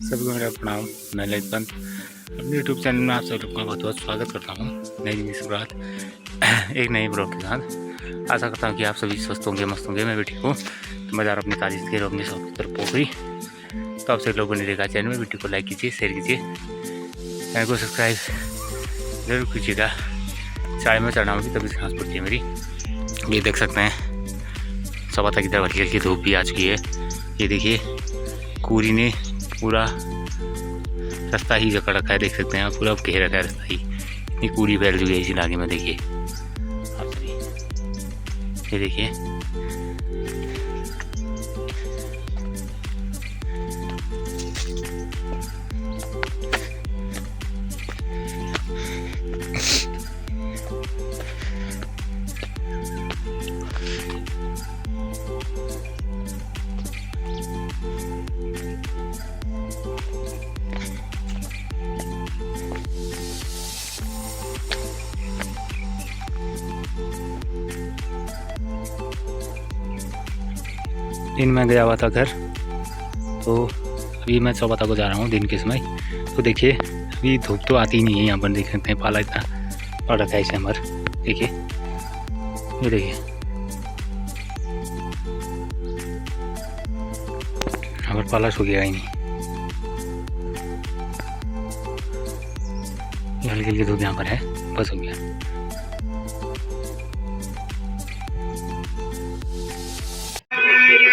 सभी को मेरा प्रणाम मैं ललित पंत अपने यूट्यूब चैनल में आप सब लोग का बहुत बहुत स्वागत करता हूँ। नई नई शुरुआत, एक नई ब्लॉग के साथ। आशा करता हूँ कि आप सभी स्वस्थ होंगे, मस्त होंगे, मैं भी ठीक हूँ। तो मैं जा रहा हूँ अपनी तारीफ़ के अपनी शॉप की तरफ़ पहुँच गई। तो आप सभी लोगों ने देखा, चैनल में वीडियो को लाइक कीजिए शेयर कीजिए। चैनल को सब्सक्राइब ज़रूर कीजिएगा। चाय में चढ़ा होगी तभी सांस पड़ती है मेरी। ये देख सकते हैं, सवा तक इधर हल्की हल्की धूप भी आ चुकी है। ये देखिए, कूरी ने पूरा रास्ता ही जकड़ रखा है, देख सकते हैं पूरा घेर रखा है रास्ता ही। इतनी पूरी फैल चुकी है इसी इलाके में, देखिए। ये देखिए। दिन में गया हुआ था घर तो अभी मैं चौबता को जा रहा हूँ दिन के समय। तो देखिए, अभी धूप तो आती नहीं है, यहाँ पर देख सकते हैं पाला इतना पड़ रखा है इसे हमार देखिए, ये देखिए। हमारे पाला सूखेगा ही नहीं। हल्की हल्की धूप यहाँ पर है, बस हो गया।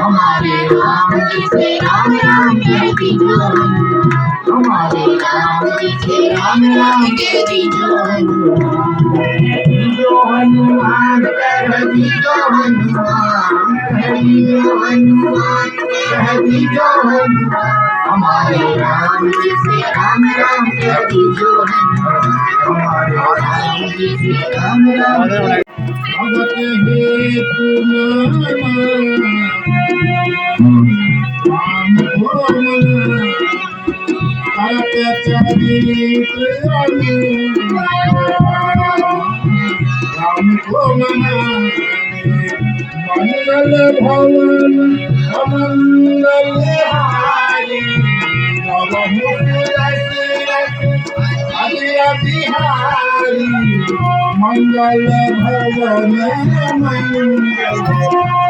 हमारे राम राम राम कहती हमारे नाम जैसे राम राम कहती हनुमान हमारे राम जैसे राम राम कहती जो हमारे राम जैसे राम राम Mm-hmm. হাতে চাবি আমি মঙ্গল ভবন অমঙ্গল হারি মঙ্গল ভবন মঙ্গল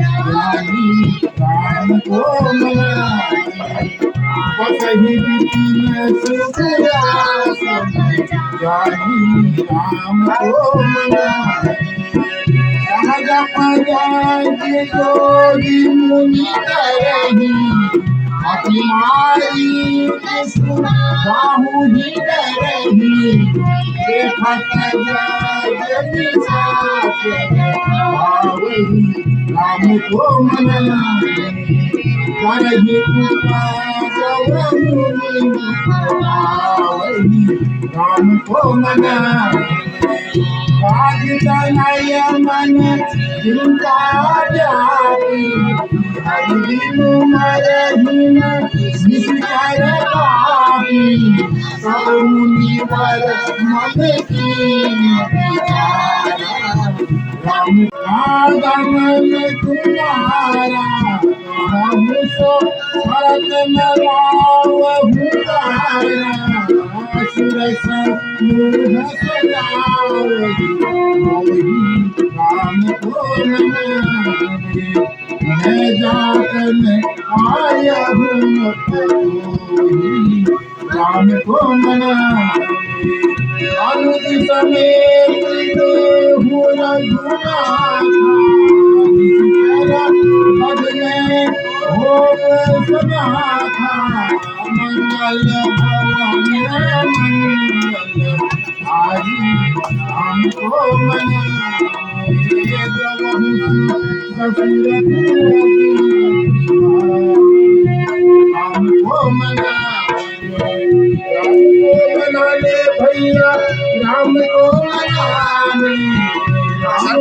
राम को मनाई राम को मनाई जोगी मुनि करही अति मारी बाहु ही डरही देखत जाय निसाच आवही राम को मनाई करही मुनि राम को मनाई राजतनय मन चिंता जाती हरिनु मरहिन निश्चर पापी सब मुनि पर मन की राम आगमन तुम्हारा हम सो भरत न रावहु तारा असुर समूह सदावहि मोहि भैया राम को मनाने